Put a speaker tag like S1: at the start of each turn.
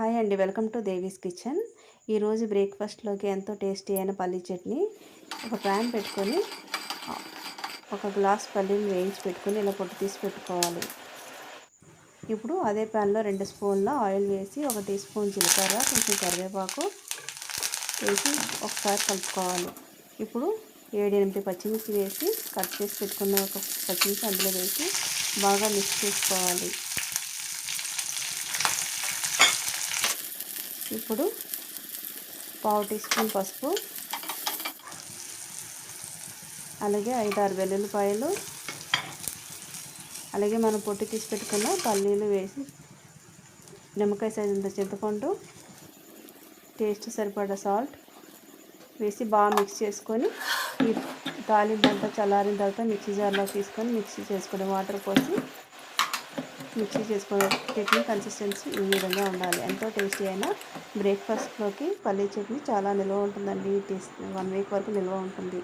S1: Hi అండి welcome to Devi's kitchen. ఈరోజు బ్రేక్ఫాస్ట్లోకి ఎంతో టేస్టీ అయిన పల్లీ చట్నీ ఒక ప్యాన్ పెట్టుకొని ఒక గ్లాస్ పల్లీని వేయించి పెట్టుకొని ఇలా పొట్టు తీసి పెట్టుకోవాలి. ఇప్పుడు అదే ప్యాన్లో రెండు స్పూన్ల ఆయిల్ వేసి ఒక టీ స్పూన్ జీలకర్ర కొంచెం కరివేపాకు వేసి ఒకసారి కలుపుకోవాలి. ఇప్పుడు ఏడు ఎనిమిది పచ్చిమిర్చి వేసి కట్ చేసి పెట్టుకున్న ఒక పచ్చిమిర్చి అందులో వేసి బాగా మిక్స్ చేసుకోవాలి. ఇప్పుడు పావు టీ స్పూన్ పసుపు అలాగే ఐదారు వెల్లుల్లిపాయలు అలాగే మనం పొట్టి తీసి పెట్టుకున్న పల్లీలు వేసి నిమ్మకాయ సైజంత చింతపండు టేస్ట్ సరిపడా సాల్ట్ వేసి బాగా మిక్స్ చేసుకొని ఈ తాలింపు చల్లారిన తర్వాత మిక్సీ జార్లో తీసుకొని మిక్సీ చేసుకొని వాటర్ పోసి మిక్సీ చేసుకునే చట్నీ కన్సిస్టెన్సీ ఈ విధంగా ఉండాలి. ఎంతో టేస్టీ అయిన బ్రేక్ఫాస్ట్లోకి పల్లీ చట్నీ చాలా నిల్వ ఉంటుందండి. వన్ వీక్ వరకు నిల్వ ఉంటుంది.